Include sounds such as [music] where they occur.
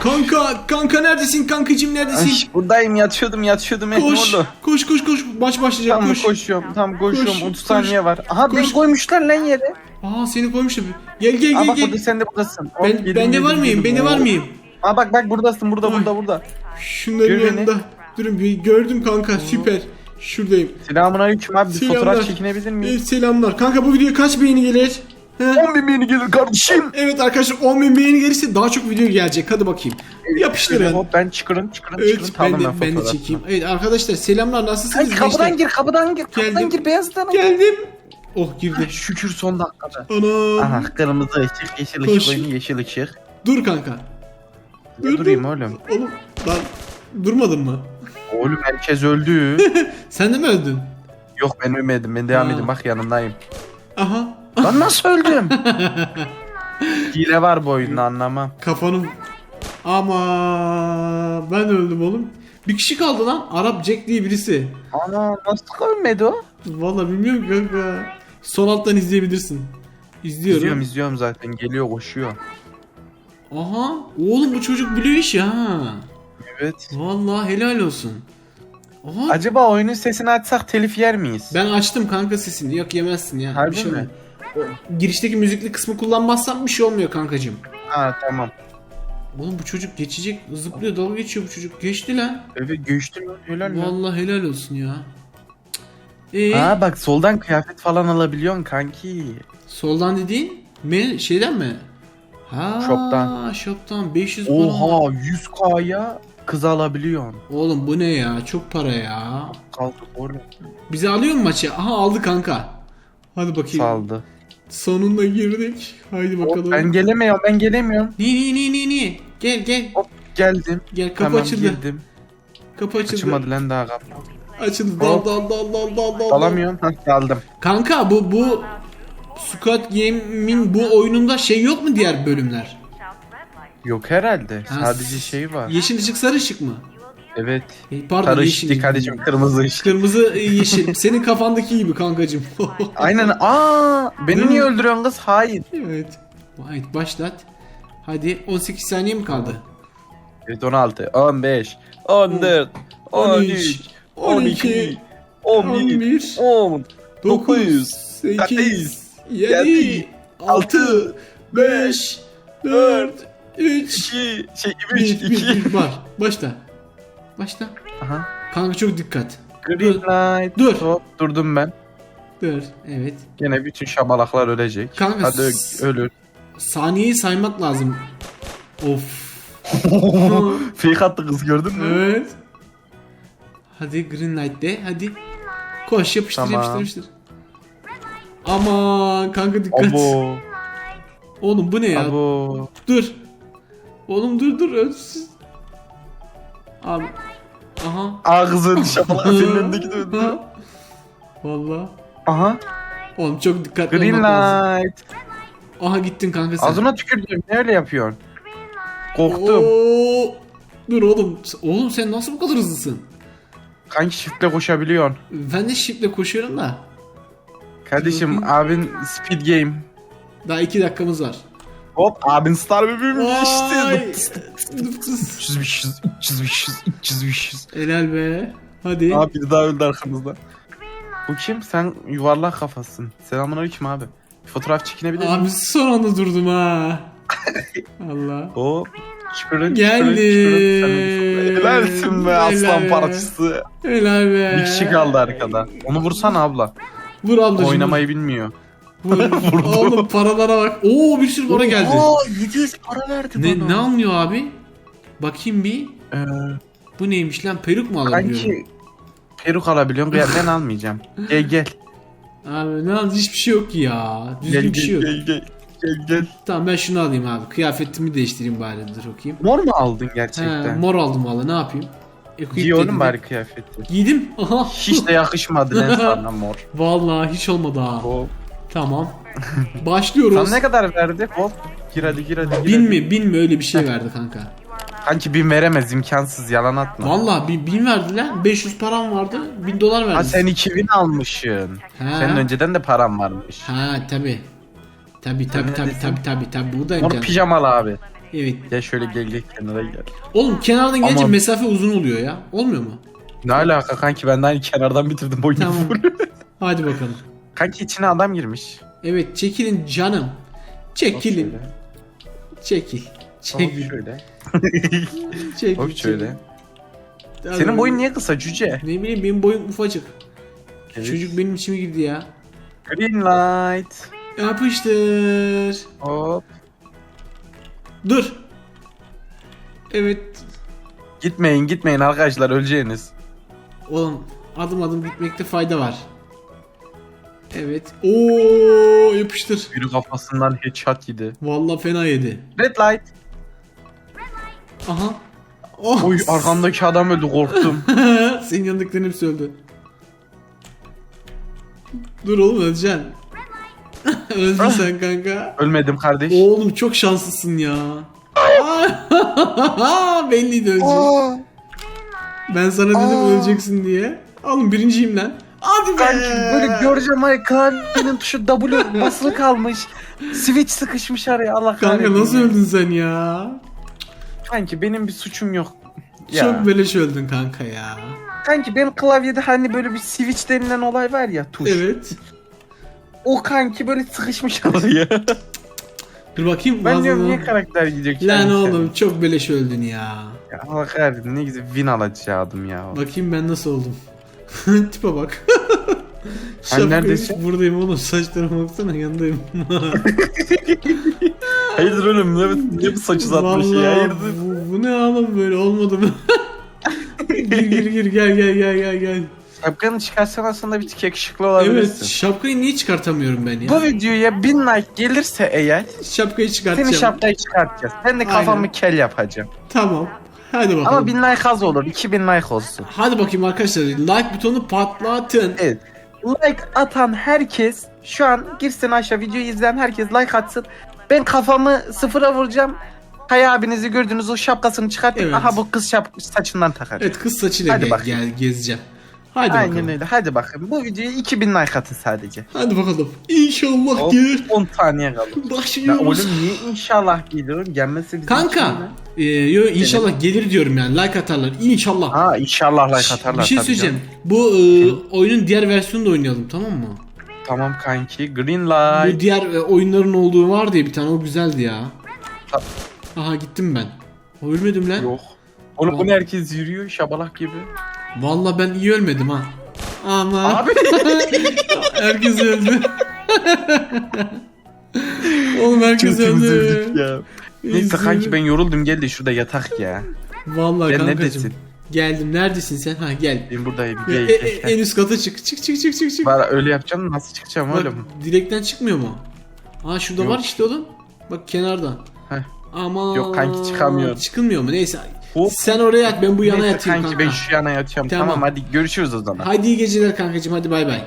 Kanka, kanka neredesin kankacım neredesin? Ay, buradayım yatıyordum yatıyordum koş, oldu. koş, koş, koş. Maç başlayacak. Tamam koş. koşuyorum tamam koşuyorum Koş, 30 koş, saniye var. Aha koş. beni koymuşlar lan yere. Aa seni koymuşum. Gel gel Aa gel bak gel. burada sen de buradasın. Hop, Ben, geldim, bende geldim, var mıyım? geldim. Bende var Oo. mıyım? Aa bak bak buradasın burada Ay. burada burada. Şunların Gör beni. yanında. Durun bir gördüm kanka süper. Şuradayım. Selamun aleyküm abi bir Selamlar. fotoğraf çekinebilir miyim? selamlar. Kanka bu videoya kaç beğeni gelir? He? 10 bin beğeni gelir kardeşim. Evet arkadaşlar 10.000 beğeni gelirse daha çok video gelecek. Hadi bakayım. Yapıştırın. Hop ben çıkırın çıkırın Evet çıkırın. ben de, ben de çekeyim. Evet arkadaşlar selamlar nasılsınız? Ay kapıdan gençler? gir kapıdan gir kapıdan Geldim. gir beyazdan. Geldim. Oh girdi. Ay, Şükür son dakikada. Anam. Aha kırmızı ışık yeşil ışık oyunu yeşil ışık. Dur kanka. Dur, Durayım dur. oğlum. Oğlum lan durmadın mı? Oğlum herkes öldü. [laughs] Sen de mi öldün? Yok ben ölmedim ben devam edeyim bak yanındayım. Aha. Lan nasıl öldüm? [laughs] Hile var bu oyunda anlamam. Kafanım. Ama ben öldüm oğlum. Bir kişi kaldı lan. Arap Jack diye birisi. Ana nasıl ölmedi o? Vallahi bilmiyorum kanka. Son alttan izleyebilirsin. İzliyorum. İzliyorum izliyorum zaten geliyor koşuyor. Aha. Oğlum bu çocuk biliyor iş ha. Evet. Vallahi helal olsun. Aha. Acaba oyunun sesini açsak telif yer miyiz? Ben açtım kanka sesini. Yok yemezsin ya. Harbi Bir şey mi? olmuyor. Girişteki müzikli kısmı kullanmazsam bir şey olmuyor kankacığım. Ha tamam. Oğlum bu çocuk geçecek. Zıplıyor dalga geçiyor bu çocuk. Geçti lan. Evet göçtü lan helal lan. Vallahi helal olsun ya. Ee, Aa bak soldan kıyafet falan alabiliyorsun kanki. soldan dediğin me şeyden mi? Ha, Shop'tan. Shop'tan 500 para. Oha 100k'ya kız alabiliyorsun. Oğlum bu ne ya? Çok para ya. Kaldı oğlum. Bizi alıyor mu maçı? Aha aldı kanka. Hadi bakayım. Saldı. Sonunda girdik. Haydi bakalım. Hop, ben gelemiyorum ben gelemiyorum. Niye niye niye niye niye? Gel gel. Hop geldim. Gel kapı tamam açıldı. girdim. Kapı açıldı. Açılmadı lan daha kapı. Açıldı. Dal dal dal dal dal dal. Alamıyorum. Hah daldım. Kanka bu bu Squad Game'in bu oyununda şey yok mu diğer bölümler? Yok herhalde. Ha, Sadece şey var. Yeşil ışık sarı ışık mı? Evet. E, pardon Sarı yeşil. kardeşim kırmızı ışık. Kırmızı e, yeşil. [laughs] Senin kafandaki gibi kankacım. [laughs] Aynen. Aa, beni niye öldürüyorsun kız? Hayır. evet. Evet başlat. Hadi 18 saniye mi kaldı? Evet 16, 15, 14, 13, 12, 11, 10, 9 8 8, 7 yedi, 6 5 4 3 2, şey 1 3, 2. var. Başla. Başla. Aha. Kanka çok dikkat. Green light. Dur. Hop, durdum ben. Dur. Evet. Gene bütün şabalaklar ölecek. Kanka, Hadi ö- s- ölür. Saniyeyi saymak lazım. Of. [laughs] Fake attı kız gördün mü? evet. Hadi green light de. Hadi. Koş yapıştır Tamam. yapıştır yapıştır. Aman kanka dikkat. Abo. Oğlum bu ne ya? Abo. Dur. Oğlum dur dur ölsün. Abi. Aha. Ağzın şabalak senin önündeki de öldü. Valla. Aha. Oğlum çok dikkatli Green olmak lazım. light. Aha gittin kanka sen. Ağzına tükürdüm. Ne öyle yapıyorsun? Korktum. Oo. Dur oğlum. Oğlum sen nasıl bu kadar hızlısın? Kanki shiftle koşabiliyorsun. Ben de shift'le koşuyorum da. Kardeşim abin speed game. Daha iki dakikamız var. Hop abin star bebeğim geçti. Dıptıs. 300 500 300 500 300 500. Helal be. Hadi. Abi biri daha öldü arkamızda. Bu kim? Sen yuvarlak kafasın. Selamünaleyküm abi. Bir fotoğraf çekinebilir miyim? Abi son anda durdum ha. Allah. Hop. Çıkırın, Geldi. Helalsin be aslan Helal. parçası. Helal be. Bir kişi kaldı arkada. Onu vursana abla. Vur ablacım. Oynamayı bilmiyor. [laughs] Oğlum paralara bak. Oo bir sürü para geldi. Oo 700 para verdi Ne, bana. ne anlıyor abi? Bakayım bir. Ee, Bu neymiş lan? Peruk mu alabiliyorum? kanki peruk alabiliyorum. Gel ben almayacağım. Gel gel. Abi ne al hiçbir şey yok ki ya. Düzgün Gel bir şey yok. gel, gel gel. Gel. Tamam ben şunu alayım abi. Kıyafetimi değiştireyim bari dur bakayım. Mor mu aldın He, gerçekten? mor aldım valla ne yapayım? Equip Giy dedim. oğlum bari kıyafeti. Giydim. Aha. [laughs] Hiç de yakışmadı lan sana mor. Vallahi hiç olmadı ha. Hop. Tamam. [laughs] Başlıyoruz. Sana ne kadar verdi? Hop. Gir hadi gir hadi. Gir Bin hadi. mi? Bin mi? Öyle bir şey verdi kanka. Kanki bin veremez imkansız yalan atma. Vallahi bin, bin verdi lan. 500 param vardı. 1000 dolar verdi. Ha sen 2000 almışsın. Ha. Senin önceden de param varmış. Ha tabi. Tabi tabi tabi tabi tabi tabi buradayım Mor canım. pijamalı abi. Evet. Gel şöyle gel gel kenara gel. Oğlum kenardan gelince Aman. mesafe uzun oluyor ya. Olmuyor mu? Ne alaka kanki ben de aynı kenardan bitirdim oyunu. Tamam. [laughs] Hadi bakalım. Kanki içine adam girmiş. Evet çekilin canım. Çekilin. şöyle. [laughs] Çekil. Hop Çekil. şöyle. Çekil. Hop şöyle. çekil. Senin boyun niye kısa cüce? Ne bileyim benim boyum ufacık. Evet. Çocuk benim içime girdi ya. Green light. Yapıştır. Hop. Dur. Evet. Gitmeyin gitmeyin arkadaşlar öleceğiniz. Oğlum adım adım gitmekte fayda var. Evet. Oo yapıştır. Biri kafasından headshot yedi. Vallahi fena yedi. Red light. Aha. Oh. Oy arkamdaki adam öldü korktum. [laughs] Senin yanındakilerin hepsi öldü. Dur oğlum öleceksin. [laughs] Öldün sen kanka. Ölmedim kardeş. Oğlum çok şanslısın ya. [laughs] Belliydi öleceksin. Ben sana dedim öleceksin diye. Oğlum birinciyim lan. Hadi be. Kanki böyle göreceğim ay klavyenin tuşu W basılı kalmış. Switch sıkışmış araya Allah kahretsin. Kanka nasıl öldün sen ya? Kanki benim bir suçum yok. Ya. Çok beleş öldün kanka ya. Kanki benim klavyede hani böyle bir switch denilen olay var ya tuş. Evet. O kanki böyle sıkışmış [laughs] araya. Dur bakayım. ben diyorum niye karakter gidecek? Lan oğlum çok beleş öldün ya. Ya Allah kahretsin ne güzel win alacaktım ya. Bakayım ben nasıl oldum. [laughs] Tipe bak. Sen neredesin? Buradayım oğlum. Saçlarıma baksana yanındayım. [laughs] Hayırdır oğlum ne, ne bu saç uzatmış ya hayırdır. bu, bu ne oğlum böyle olmadı mı? [laughs] gir gir gir gel gel gel gel gel. Şapkanı çıkarsan aslında bir tık yakışıklı olabilirsin. Evet şapkayı niye çıkartamıyorum ben ya? Bu videoya 1000 like gelirse eğer Şapkayı çıkartacağım. seni şapkayı çıkartacağız. Ben de kafamı Aynen. kel yapacağım. Tamam. Hadi bakalım. Ama 1000 like az olur. 2000 like olsun. Hadi bakayım arkadaşlar. Like butonu patlatın. Evet. Like atan herkes şu an girsin aşağı videoyu izleyen herkes like atsın. Ben kafamı sıfıra vuracağım. Kaya abinizi gördünüz o şapkasını çıkartın. Evet. Aha bu kız şap saçından takar. Evet kız saçıyla Hadi gel, bakayım. gel- gezeceğim. Hadi Aynen bakalım. öyle. Hadi bakın. Bu videoya 2000 like atın sadece. Hadi bakalım. İnşallah Hop, gelir. 10 saniye kaldı. Ya Başlıyoruz. oğlum niye inşallah geliyor? Gelmezse bizim Kanka. E, yo, inşallah gelir diyorum yani. Like atarlar. İnşallah. Ha inşallah like atarlar. Bir şey tabii söyleyeceğim. Bu e, oyunun diğer versiyonunu da oynayalım tamam mı? Tamam kanki. Green light. Bu diğer e, oyunların olduğu var diye bir tane o güzeldi ya. Ta- Aha gittim ben. O, Ölmedim lan. Yok. Oğlum bu ne herkes yürüyor şabalak gibi. Vallahi ben iyi ölmedim ha. Ama Abi. [laughs] herkes öldü. [laughs] Oğlum herkes Çok öldü. ya. Neyse kanki ben yoruldum gel de şurada yatak ya. Vallahi Ben kankacım. neredesin? Geldim. Neredesin sen? Ha gel. Ben buradayım. E, Gel e, e, en üst kata çık. Çık çık çık çık çık. Bana öyle yapacağım nasıl çıkacağım Bak, oğlum? direkten çıkmıyor mu? Aa şurada Yok. var işte oğlum. Bak kenarda. Heh. Ama Yok kanki, çıkamıyor. Çıkılmıyor mu? Neyse. Hop. Sen oraya yat ben bu yana Neyse yatayım kanki kanka. ben şu yana yatıyorum. Tamam. Tamam, hadi görüşürüz o zaman. Hadi iyi geceler kankacığım hadi bay bay.